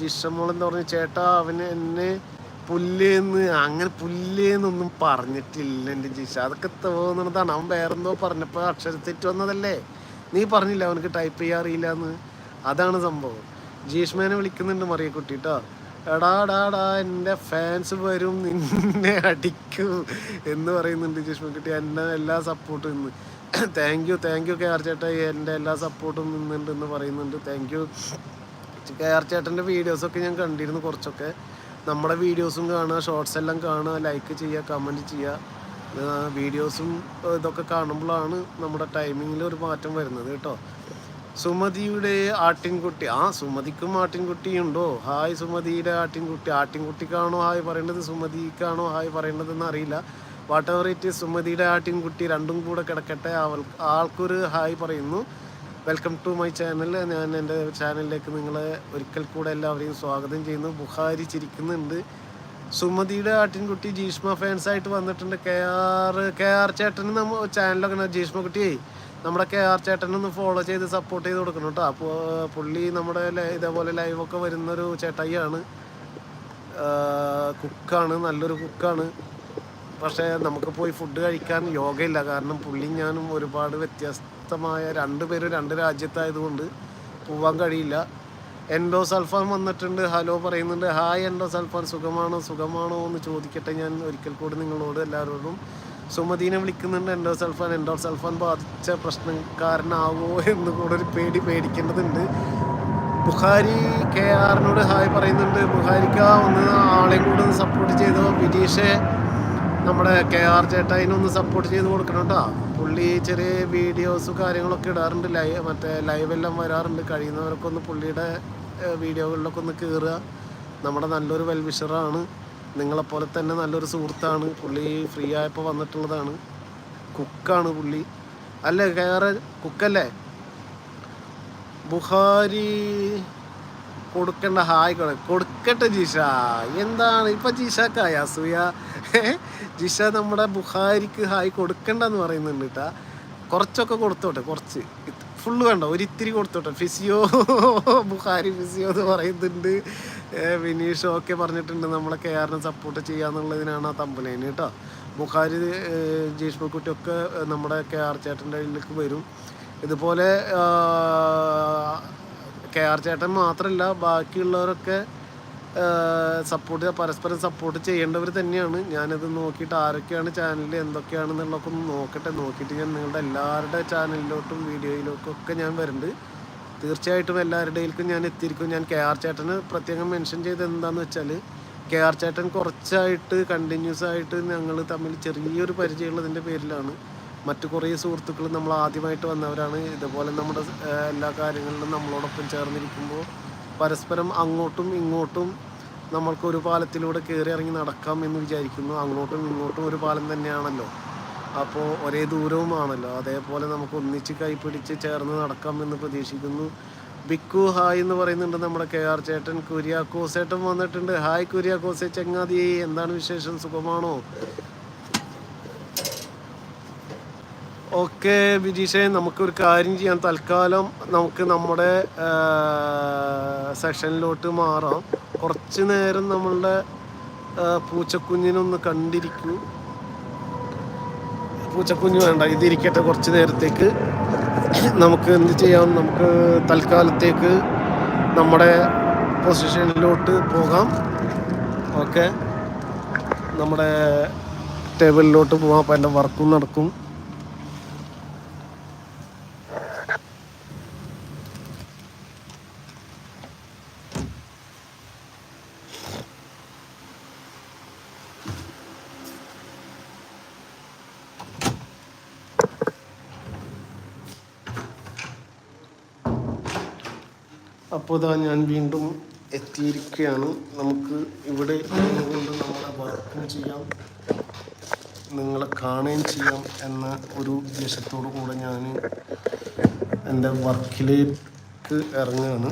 ജിഷമോൾ എന്ന് പറഞ്ഞ ചേട്ടാ അവന് എന്നെ പുല്ലേന്ന് അങ്ങനെ പുല്ലേന്നൊന്നും പറഞ്ഞിട്ടില്ല എന്റെ ജിഷ. അതൊക്കെ തോന്നുന്നതാണ് അവൻ വേറെന്തോ പറഞ്ഞപ്പോൾ അക്ഷരത്തെറ്റ് വന്നതല്ലേ? നീ പറഞ്ഞില്ല അവനക്ക് ടൈപ്പ് ചെയ്യാൻ അറിയില്ല എന്ന് അതാണ് സംഭവം. ജീഷ്മേനെ വിളിക്കുന്നുണ്ട് മറിയക്കുട്ടി കേട്ടോ എടാ എന്റെ ഫാൻസ് വരും നിന്നെ അടിക്കും എന്ന് പറയുന്നുണ്ട് ജീഷ്മക്കുട്ടി. എന്നെ എല്ലാ സപ്പോർട്ടും ഇന്ന് thank you thank you K R ചേട്ടാ. എന്റെ എല്ലാ സപ്പോർട്ടും നിന്നുണ്ട് എന്ന് പറയുന്നുണ്ട്. താങ്ക് യു കെ ആർ ചേട്ടന്റെ വീഡിയോസൊക്കെ ഞാൻ കണ്ടിരുന്നു കുറച്ചൊക്കെ. നമ്മുടെ വീഡിയോസും കാണുക ഷോർട്സ് എല്ലാം കാണുക ലൈക്ക് ചെയ്യുക കമന്റ് ചെയ്യുക. വീഡിയോസും ഇതൊക്കെ കാണുമ്പോഴാണ് നമ്മുടെ ടൈമിങ്ങിൽ ഒരു മാറ്റം വരുന്നത് കേട്ടോ. സുമതിയുടെ ആട്ടിൻകുട്ടി. ആ സുമതിക്കും ആട്ടിൻകുട്ടി ഉണ്ടോ ഹായ് സുമതിയുടെ ആട്ടിൻകുട്ടി. ആട്ടിൻകുട്ടിക്കാണോ ഹായ് പറയേണ്ടത്? സുമതിക്കാണോ ഹായ് പറയേണ്ടതെന്ന് അറിയില്ല. വാട്ട് എവർ ഇറ്റ് സുമതിയുടെ ആട്ടിൻകുട്ടി രണ്ടും കൂടെ കിടക്കട്ടെ. അവൾ ആൾക്കൊരു ഹായ് പറയുന്നു. വെൽക്കം ടു മൈ ചാനൽ ഞാൻ എന്റെ ചാനലിലേക്ക് നിങ്ങളെ ഒരിക്കൽ കൂടെ എല്ലാവരെയും സ്വാഗതം ചെയ്യുന്നു. ബുഹാരി ചിരിക്കുന്നുണ്ട്. സുമതിയുടെ ആട്ടിൻകുട്ടി ജീഷ്മ ഫാൻസ് ആയിട്ട് വന്നിട്ടുണ്ട്. കെ ആർ കെ ആർ ചേട്ടന് നമ്മൾ ചാനലൊക്കെ ജീഷ്മ കുട്ടിയെ നമ്മുടെ കെ ആർ ചേട്ടനൊന്ന് ഫോളോ ചെയ്ത് സപ്പോർട്ട് ചെയ്ത് കൊടുക്കണം കേട്ടോ. അപ്പോൾ പുള്ളി നമ്മുടെ ഇതേപോലെ ലൈവൊക്കെ വരുന്നൊരു ചേട്ടായിയാണ്. കുക്കാണ് നല്ലൊരു കുക്കാണ് പക്ഷേ നമുക്ക് പോയി ഫുഡ് കഴിക്കാൻ യോഗയില്ല. കാരണം പുള്ളി ഞാനും ഒരുപാട് വ്യത്യസ്തമായ രണ്ട് പേരും രണ്ട് രാജ്യത്തായതുകൊണ്ട് പോവാൻ കഴിയില്ല. എൻഡോ സൽഫാൻ വന്നിട്ടുണ്ട്. ഹലോ പറയുന്നുണ്ട്. Hi endosulfan. സുഖമാണോ? സുഖമാണോ? എന്ന് ചോദിക്കട്ടെ. ഞാൻ ഒരിക്കൽ കൂടി നിങ്ങളോട് എല്ലാവരോടും സുമദീനെ വിളിക്കുന്നുണ്ട്. എൻഡോ സൽഫാൻ എൻഡോ സൽഫാൻ ബാധിച്ച പ്രശ്നക്കാരനാവോ എന്ന് കൂടെ ഒരു പേടി പേടിക്കേണ്ടതുണ്ട്. ബുഹാരി കെ ആറിനോട് ഹായ് പറയുന്നുണ്ട്. ബുഖാരിക്ക ഒന്ന് ആളെയും കൂടെ ഒന്ന് സപ്പോർട്ട് ചെയ്തോ? വിനീഷെ നമ്മുടെ കെ ആർ ചേട്ടായിനൊന്ന് സപ്പോർട്ട് ചെയ്ത് കൊടുക്കണം കേട്ടോ പുള്ളി ചെറിയ വീഡിയോസും കാര്യങ്ങളൊക്കെ ഇടാറുണ്ട്. ലൈവ് മറ്റേ ലൈവെല്ലാം വരാറുണ്ട്. കഴിയുന്നവരൊക്കെ ഒന്ന് പുള്ളിയുടെ വീഡിയോകളിലൊക്കെ ഒന്ന് കയറുക നമ്മുടെ നല്ലൊരു വെൽവിഷറാണ് നിങ്ങളെപ്പോലെ തന്നെ നല്ലൊരു സുഹൃത്താണ്. പുള്ളി ഫ്രീ ആയപ്പോൾ വന്നിട്ടുള്ളതാണ്. കുക്കാണ് പുള്ളി. അല്ലേ കെ ആർ കുക്കല്ലേ ബുഹാരി കൊടുക്കേണ്ട ഹായ് കൊടുക്കട്ടെ ജിഷ. എന്താണ്? ഇപ്പൊ ജിഷക്കായ? അസൂയ? ജിഷ നമ്മുടെ ബുഹാരിക്ക് ഹായ് കൊടുക്കണ്ടെന്ന് പറയുന്നുണ്ട് കേട്ടാ കുറച്ചൊക്കെ കൊടുത്തോട്ടെ കുറച്ച്. ഫുള്ള് വേണ്ട ഒരിത്തിരി കൊടുത്തോട്ടെ. ഫിസിയോ ബുഹാരി ഫിസിയോ എന്ന് പറയുന്നുണ്ട്. വിനീഷ് ഒക്കെ പറഞ്ഞിട്ടുണ്ട് നമ്മളെ കെ ആറിനെ സപ്പോർട്ട് ചെയ്യാന്നുള്ളതിനാണ് ആ തമ്പലേന് കേട്ടോ ബുഹാരി ജീഷ്മക്കുട്ടിയൊക്കെ നമ്മുടെ കെ ആർ ചേട്ടന്റെ ഇതിലേക്ക് വരും. ഇതുപോലെ കെ ആർ ചേട്ടൻ മാത്രമല്ല ബാക്കിയുള്ളവരൊക്കെ സപ്പോർട്ട് പരസ്പരം സപ്പോർട്ട് ചെയ്യേണ്ടവർ തന്നെയാണ്. ഞാനത് നോക്കിയിട്ട് ആരൊക്കെയാണ് ചാനലിൽ എന്തൊക്കെയാണെന്നുള്ളതൊക്കെ ഒന്ന് നോക്കട്ടെ. നോക്കിയിട്ട് ഞാൻ നിങ്ങളുടെ എല്ലാവരുടെ ചാനലിലോട്ടും വീഡിയോയിലോട്ടും ഒക്കെ ഞാൻ വരുന്നുണ്ട് തീർച്ചയായിട്ടും എല്ലാവരുടെയിലേക്കും ഞാൻ എത്തിയിരിക്കും. ഞാൻ കെ ആർ ചേട്ടന് പ്രത്യേകം മെൻഷൻ ചെയ്ത് എന്താണെന്ന് വെച്ചാൽ കെ ആർ ചേട്ടൻ കുറച്ചായിട്ട് കണ്ടിന്യൂസ് ആയിട്ട് ഞങ്ങൾ തമ്മിൽ ചെറിയൊരു പരിചയമുള്ളതിന്റെ പേരിലാണ് മറ്റു കുറേ സുഹൃത്തുക്കൾ നമ്മൾ ആദ്യമായിട്ട് വന്നവരാണ്. ഇതുപോലെ നമ്മുടെ എല്ലാ കാര്യങ്ങളിലും നമ്മളോടൊപ്പം ചേർന്നിരിക്കുമ്പോൾ പരസ്പരം അങ്ങോട്ടും ഇങ്ങോട്ടും നമ്മൾക്ക് ഒരു പാലത്തിലൂടെ കയറി ഇറങ്ങി നടക്കാം എന്ന് വിചാരിക്കുന്നു. അങ്ങോട്ടും ഇങ്ങോട്ടും ഒരു പാലം തന്നെയാണല്ലോ. അപ്പോൾ ഒരേ ദൂരവുമാണല്ലോ. അതേപോലെ നമുക്ക് ഒന്നിച്ച് കൈപ്പിടിച്ച് ചേർന്ന് നടക്കാം എന്ന് പ്രതീക്ഷിക്കുന്നു. ബിക്കു ഹായ് എന്ന് പറയുന്നുണ്ട് നമ്മുടെ കെ ആർ ചേട്ടൻ. കുര്യാക്കോസേട്ടൻ വന്നിട്ടുണ്ട്. ഹായ് കുര്യാക്കോസേ ചങ്ങാതി എന്താണ് വിശേഷം? സുഖമാണോ? ഓക്കെ ബിജീഷെ നമുക്കൊരു കാര്യം ചെയ്യാം. തൽക്കാലം നമുക്ക് നമ്മുടെ സെഷനിലോട്ട് മാറാം. കുറച്ച് നേരം നമ്മളുടെ പൂച്ചക്കുഞ്ഞിനൊന്ന് കണ്ടിരിക്കൂ. പൂച്ചക്കുഞ്ഞ് വേണ്ട ഇതിരിക്കട്ടെ കുറച്ച് നേരത്തേക്ക്. നമുക്ക് എന്ത് ചെയ്യാം? നമുക്ക് തൽക്കാലത്തേക്ക് നമ്മുടെ പൊസിഷനിലോട്ട് പോകാം. ഓക്കെ. നമ്മുടെ ടേബിളിലോട്ട് പോകാം. അപ്പം എന്റെ വർക്കും നടക്കും. അപ്പോൾ ഇതാ ഞാൻ വീണ്ടും എത്തിയിരിക്കുകയാണ്. നമുക്ക് ഇവിടെ കൊണ്ട് നമ്മുടെ വർക്കും ചെയ്യാം. നിങ്ങളെ കാണുകയും ചെയ്യാം എന്ന ഒരു ഉദ്ദേശത്തോടു കൂടെ ഞാൻ എന്റെ വർക്കിലേക്ക് ഇറങ്ങുകയാണ്.